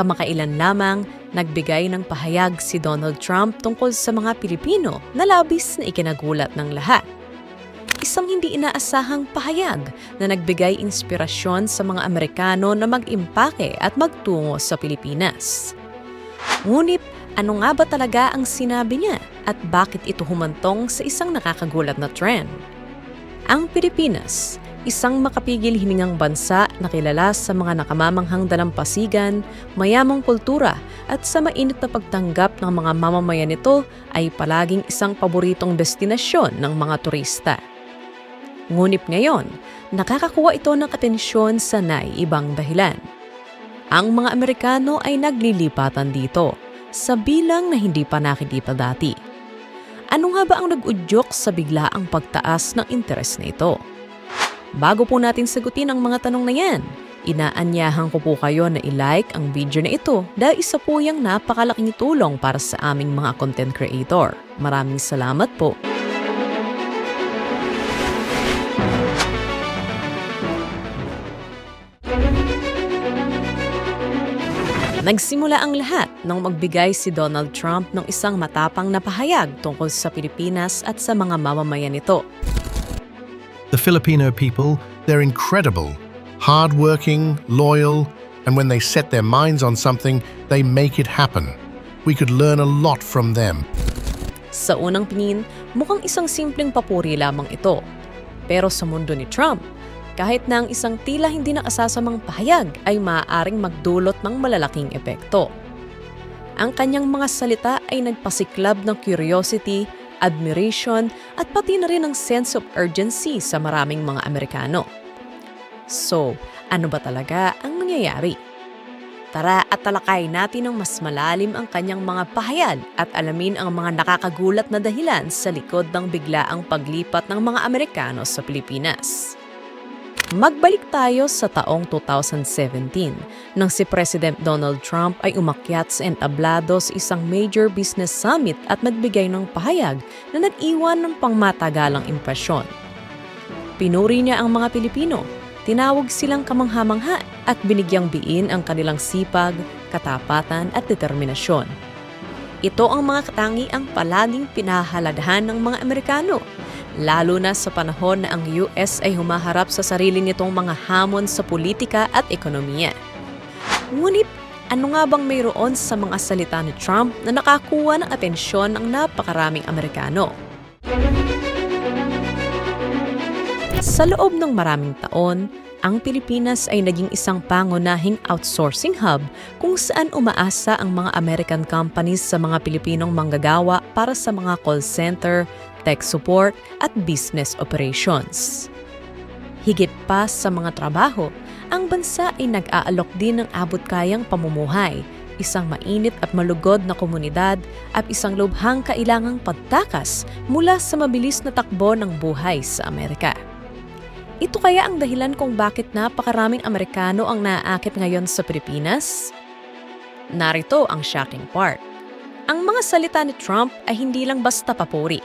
Kamakailan lamang, nagbigay ng pahayag si Donald Trump tungkol sa mga Pilipino na labis na ikinagulat ng lahat. Isang hindi inaasahang pahayag na nagbigay inspirasyon sa mga Amerikano na mag-impake at magtungo sa Pilipinas. Ngunit ano nga ba talaga ang sinabi niya at bakit ito humantong sa isang nakakagulat na trend? Ang Pilipinas, isang makapigil hiningang bansa na kilala sa mga nakamamanghang dalampasigan, mayamang kultura at sa mainit na pagtanggap ng mga mamamayan nito ay palaging isang paboritong destinasyon ng mga turista. Ngunit ngayon, nakakakuha ito ng atensyon sa naiibang dahilan. Ang mga Amerikano ay naglilipatan dito sa bilang na hindi pa nakikita dati. Ano nga ba ang nag-udyok sa biglaang pagtaas ng interes na ito? Bago po natin sagutin ang mga tanong na yan, inaanyahan ko po kayo na i-like ang video na ito dahil isa po yung napakalaking tulong para sa aming mga content creator. Maraming salamat po. Nagsimula ang lahat nang magbigay si Donald Trump ng isang matapang na pahayag tungkol sa Pilipinas at sa mga mamamayan nito. The Filipino people, they're incredible, hardworking, loyal, and when they set their minds on something, they make it happen. We could learn a lot from them. Sa unang tingin, mukhang isang simpleng papuri lamang ito. Pero sa mundo ni Trump, kahit na ang isang tila hindi nakasasamang pahayag ay maaaring magdulot ng malalaking epekto. Ang kanyang mga salita ay nagpasiklab ng curiosity, admiration at pati na rin ng sense of urgency sa maraming mga Amerikano. So, ano ba talaga ang nangyayari? Tara at talakay natin ng mas malalim ang kanyang mga pahayag at alamin ang mga nakakagulat na dahilan sa likod ng biglaang paglipat ng mga Amerikano sa Pilipinas. Magbalik tayo sa taong 2017 nang si President Donald Trump ay umakyat sa entablado sa isang major business summit at nagbigay ng pahayag na nag-iwan ng pangmatagalang impresyon. Pinuri niya ang mga Pilipino, tinawag silang kamangha-mangha at binigyang biin ang kanilang sipag, katapatan at determinasyon. Ito ang mga katangiang palaging pinahalagahan ng mga Amerikano lalo na sa panahon na ang US ay humaharap sa sarili nitong mga hamon sa politika at ekonomiya. Ngunit ano nga bang mayroon sa mga salita ni Trump na nakakuha ng atensyon ng napakaraming Amerikano? Sa loob ng maraming taon, ang Pilipinas ay naging isang pangunahing outsourcing hub kung saan umaasa ang mga American companies sa mga Pilipinong manggagawa para sa mga call center, tech support at business operations. Higit pa sa mga trabaho, ang bansa ay nag-aalok din ng abot-kayang pamumuhay, isang mainit at malugod na komunidad at isang lubhang kailangang pagtakas mula sa mabilis na takbo ng buhay sa Amerika. Ito kaya ang dahilan kung bakit napakaraming Amerikano ang naaakit ngayon sa Pilipinas? Narito ang shocking part. Ang mga salita ni Trump ay hindi lang basta papuri.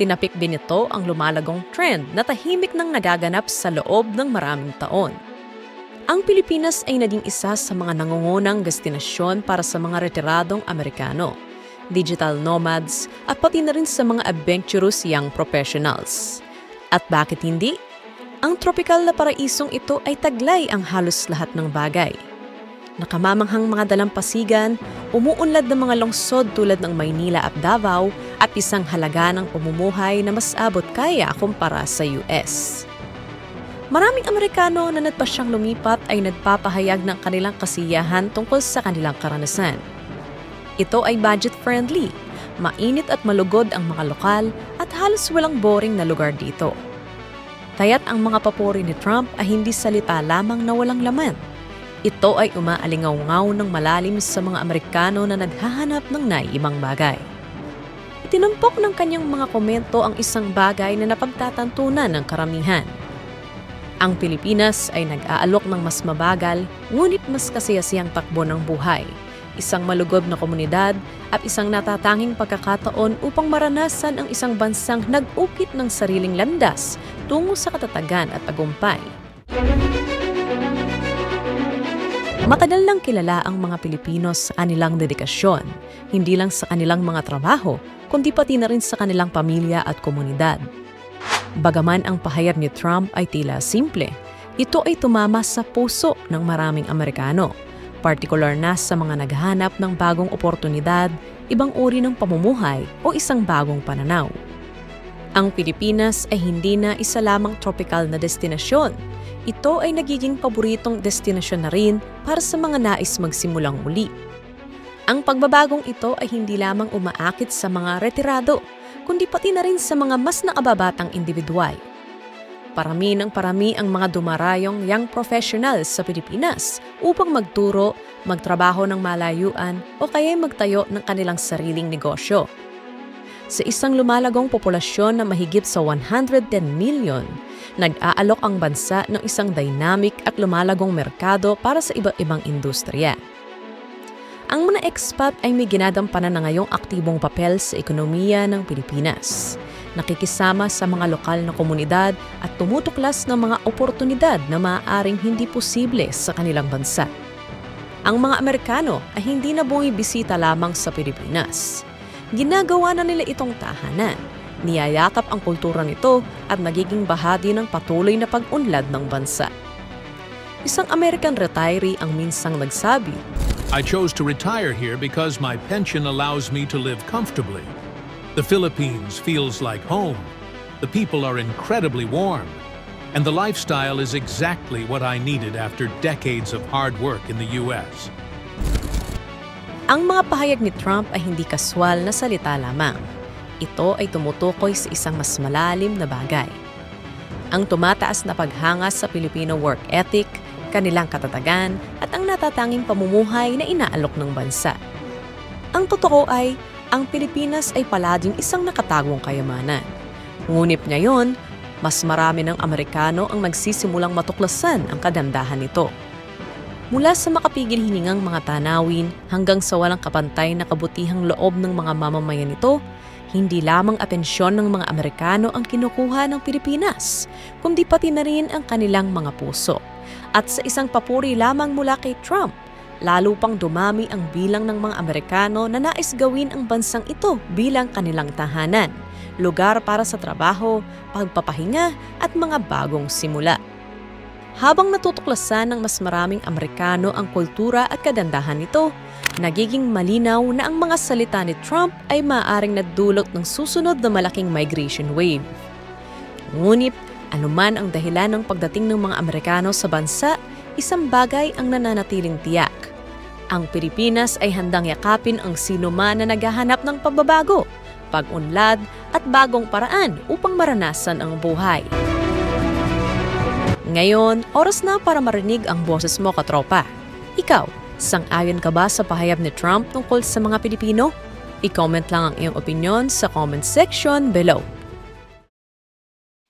Tinapik din ito ang lumalagong trend na tahimik nang nagaganap sa loob ng maraming taon. Ang Pilipinas ay naging isa sa mga nangungunang destinasyon para sa mga retiradong Amerikano, digital nomads at pati na rin sa mga adventurous young professionals. At bakit hindi? Ang tropical na paraisong ito ay taglay ang halos lahat ng bagay. Nakamamanghang mga dalampasigan, umuunlad ng mga lungsod tulad ng Maynila at Davao at isang halaga ng pamumuhay na mas abot kaya kumpara sa US. Maraming Amerikano na nagpasyang lumipat ay nagpapahayag ng kanilang kasiyahan tungkol sa kanilang karanasan. Ito ay budget-friendly, mainit at malugod ang mga lokal at halos walang boring na lugar dito. Kaya't ang mga papuri ni Trump ay hindi salita lamang na walang laman. Ito ay umaalingaw-ngaw ng malalim sa mga Amerikano na naghahanap ng naiibang bagay. Itinampok ng kanyang mga komento ang isang bagay na napagtatantunan ng karamihan. Ang Pilipinas ay nag-aalok ng mas mabagal, ngunit mas kasiyasiyang takbo ng buhay, isang malugob na komunidad at isang natatanging pagkakataon upang maranasan ang isang bansang nag-ukit ng sariling landas tungo sa katatagan at tagumpay. Matagal lang kilala ang mga Pilipino sa kanilang dedikasyon, hindi lang sa kanilang mga trabaho, kundi pati na rin sa kanilang pamilya at komunidad. Bagaman ang pahayag ni Trump ay tila simple, ito ay tumama sa puso ng maraming Amerikano, partikular na sa mga naghahanap ng bagong oportunidad, ibang uri ng pamumuhay o isang bagong pananaw. Ang Pilipinas ay hindi na isa lamang tropical na destinasyon. Ito ay nagiging paboritong destinasyon na rin para sa mga nais magsimulang muli. Ang pagbabagong ito ay hindi lamang umaakit sa mga retirado, kundi pati na rin sa mga mas nakababatang individual. Parami ng parami ang mga dumarayong young professionals sa Pilipinas upang magturo, magtrabaho ng malayuan o kaya magtayo ng kanilang sariling negosyo. Sa isang lumalagong populasyon na mahigit sa 110 million, nag-aalok ang bansa ng isang dynamic at lumalagong merkado para sa iba't ibang industriya. Ang mga expat ay may ginagampanan na ngayong aktibong papel sa ekonomiya ng Pilipinas. Nakikisama sa mga lokal na komunidad at tumutuklas ng mga oportunidad na maaaring hindi posible sa kanilang bansa. Ang mga Amerikano ay hindi na bumibisita lamang sa Pilipinas. Ginagawa na nila itong tahanan. Niyayakap ang kultura nito at nagiging bahagi ng patuloy na pag-unlad ng bansa. Isang American retiree ang minsang nagsabi, I chose to retire here because my pension allows me to live comfortably. The Philippines feels like home. The people are incredibly warm. And the lifestyle is exactly what I needed after decades of hard work in the U.S. Ang mga pahayag ni Trump ay hindi kaswal na salita lamang. Ito ay tumutukoy sa isang mas malalim na bagay. Ang tumataas na paghanga sa Filipino work ethic, kanilang katatagan at ang natatanging pamumuhay na inaalok ng bansa. Ang totoo ay, ang Pilipinas ay palaging isang nakatagong kayamanan. Ngunit ngayon, mas marami ng Amerikano ang nagsisimulang matuklasan ang kagandahan nito. Mula sa makapigil hiningang mga tanawin hanggang sa walang kapantay na kabutihang loob ng mga mamamayan nito, hindi lamang atensyon ng mga Amerikano ang kinukuha ng Pilipinas, kundi pati na rin ang kanilang mga puso. At sa isang papuri lamang mula kay Trump, lalo pang dumami ang bilang ng mga Amerikano na nais gawin ang bansang ito bilang kanilang tahanan, lugar para sa trabaho, pagpapahinga at mga bagong simula. Habang natutuklasan ng mas maraming Amerikano ang kultura at kadandahan nito, nagiging malinaw na ang mga salita ni Trump ay maaaring nagdulot ng susunod na malaking migration wave. Ngunit, anuman ang dahilan ng pagdating ng mga Amerikano sa bansa, isang bagay ang nananatiling tiyak. Ang Pilipinas ay handang yakapin ang sino man na naghahanap ng pagbabago, pag-unlad at bagong paraan upang maranasan ang buhay. Ngayon, oras na para marinig ang boses mo katropa. Ikaw, sang-ayon ka ba sa pahayag ni Trump tungkol sa mga Pilipino? I-comment lang ang iyong opinion sa comment section below.